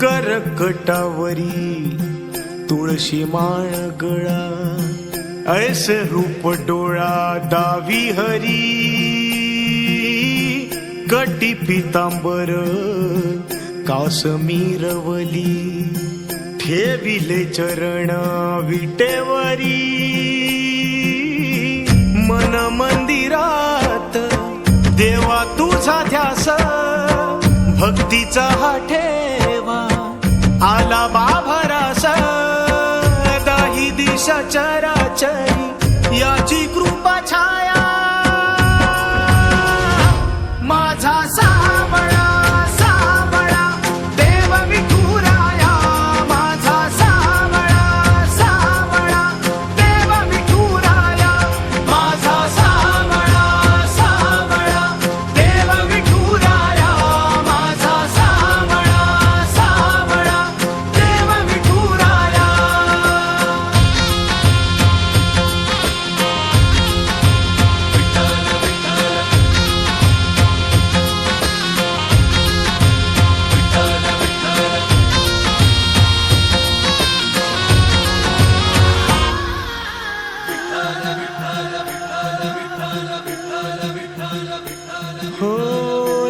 करकटावरी तुळशी माळ गळा ऐस रूप डोळा दावी हरी कटी पितांबर कासमीरवली ठेविले चरण विटेवरी. मन मंदिरात देवा तुझा ध्यास भक्तीचा हा आला बाभरास दाही दिशा चराचरी याची कृपा छाया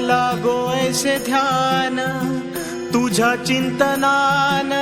लागो ऐसे ध्यान तुझा चिंतनान